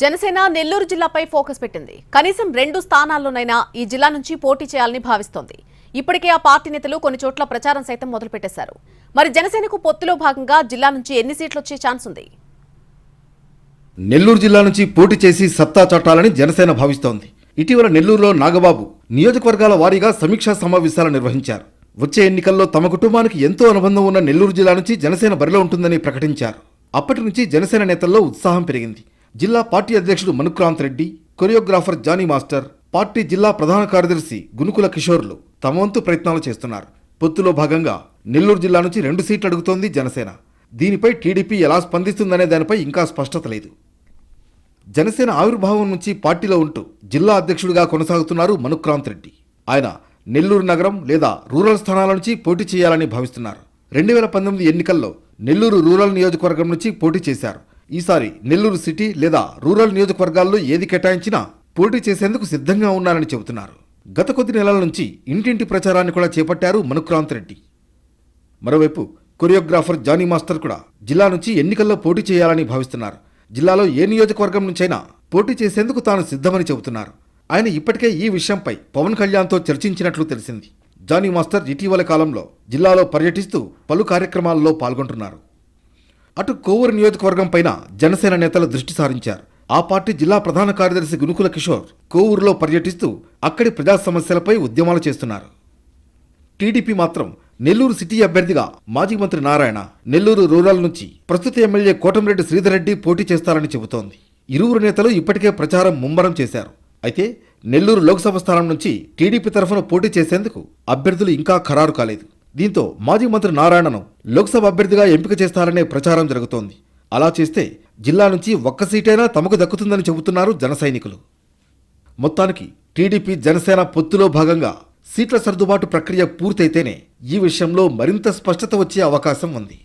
Janasena Nellore జిల్లాపై focus పెట్టింది. కనీసం రెండు స్థానాల్లోనైనా ఈ జిల్లా నుంచి పోటీ చేయాలని భావిస్తోంది. ఇప్పటికే ఆ పార్టీ నేతలు కొన్ని చోట్ల ప్రచారం సైతం మొదలుపెట్టేశారు. మరి జనసేనకు పొత్తులో భాగంగా జిల్లా నుంచి ఎన్ని సీట్లు వచ్చే ఛాన్స్ ఉంది? నెల్లూరు జిల్లా నుంచి పోటీ చేసి సత్తా చాటాలని జనసేన భావిస్తోంది. ఇటీవల నెల్లూరులో నాగబాబు నియోజకవర్గాల వారీగా సమీక్షా సమావేశాలు నిర్వహించారు. వచ్చే ఎన్నికల్లో తమ కుటుంబానికి ఎంతో అనుబంధం ఉన్న నెల్లూరు జిల్లా నుంచి జనసేన బరిలో ఉంటుందని ప్రకటించారు. అప్పటి నుంచి జనసేన నేతల్లో ఉత్సాహం పెరిగింది. జిల్లా పార్టీ అధ్యక్షుడు Manukranth Reddy choreographer Johnny master party జిల్లా ప్రధాన కార్యదర్శి గునుకుల కిషోర్లు తమ వంతు ప్రయత్నాలు చేస్తున్నారు. పొత్తులో భాగంగా నెల్లూరు జిల్లా నుంచి రెండు సీట్లు అడుగుతోంది జనసేన. దీనిపై టీడీపీ ఎలా స్పందిస్తుందనే దానిపై ఇంకా స్పష్టత లేదు. జనసేన ఆవిర్భావం నుంచి పార్టీలో ఉంటూ జిల్లా అధ్యక్షుడిగా కొనసాగుతున్నారు మనుక్రాంత్ రెడ్డి. ఆయన నెల్లూరు నగరం లేదా రూరల్ స్థానాల నుంచి పోటీ చేయాలని భావిస్తున్నారు. రెండు వేల పంతొమ్మిది ఎన్నికల్లో నెల్లూరు రూరల్ నియోజకవర్గం నుంచి పోటీ చేశారు. ఈసారి నెల్లూరు సిటీ లేదా రూరల్ నియోజకవర్గాల్లో ఏది కేటాయించినా పోటీ చేసేందుకు సిద్ధంగా ఉన్నారని చెబుతున్నారు. గత కొద్ది నెలల నుంచి ఇంటింటి ప్రచారాన్ని కూడా చేపట్టారు మనుక్రాంత్ రెడ్డి. మరోవైపు కొరియోగ్రాఫర్ జానీ మాస్టర్ కూడా జిల్లా నుంచి ఎన్నికల్లో పోటీ చేయాలని భావిస్తున్నారు. జిల్లాలో ఏ నియోజకవర్గం నుంచైనా పోటీ చేసేందుకు తాను సిద్ధమని చెబుతున్నారు. ఆయన ఇప్పటికే ఈ విషయంపై పవన్ కళ్యాణ్తో చర్చించినట్లు తెలిసింది. జానీ మాస్టర్ ఇటీవల కాలంలో జిల్లాలో పర్యటిస్తూ పలు కార్యక్రమాల్లో పాల్గొంటున్నారు. అటు కోవూరు నియోజకవర్గం పైన జనసేన నేతలు దృష్టి సారించారు. ఆ పార్టీ జిల్లా ప్రధాన కార్యదర్శి గునుకుల కిషోర్ కోవూరులో పర్యటిస్తూ అక్కడి ప్రజా సమస్యలపై ఉద్యమాలు చేస్తున్నారు. టీడీపీ మాత్రం నెల్లూరు సిటీ అభ్యర్థిగా మాజీ మంత్రి నారాయణ నెల్లూరు రూరల్ నుంచి ప్రస్తుత ఎమ్మెల్యే కోటంరెడ్డి శ్రీధర్ రెడ్డి పోటీ చేస్తారని చెబుతోంది. ఇరువురు నేతలు ఇప్పటికే ప్రచారం ముమ్మరం చేశారు. అయితే నెల్లూరు లోక్సభ స్థానం నుంచి టీడీపీ తరఫున పోటీ చేసేందుకు అభ్యర్థులు ఇంకా ఖరారు కాలేదు. దీంతో మాజీ మంత్రి నారాయణను లోక్సభ అభ్యర్థిగా ఎంపిక చేస్తారనే ప్రచారం జరుగుతోంది. అలా చేస్తే జిల్లా నుంచి ఒక్క సీటైనా తమకు దక్కుతుందని చెబుతున్నారు జన సైనికులు. మొత్తానికి టీడీపీ జనసేన పొత్తులో భాగంగా సీట్ల సర్దుబాటు ప్రక్రియ పూర్తయితేనే ఈ విషయంలో మరింత స్పష్టత వచ్చే అవకాశం ఉంది.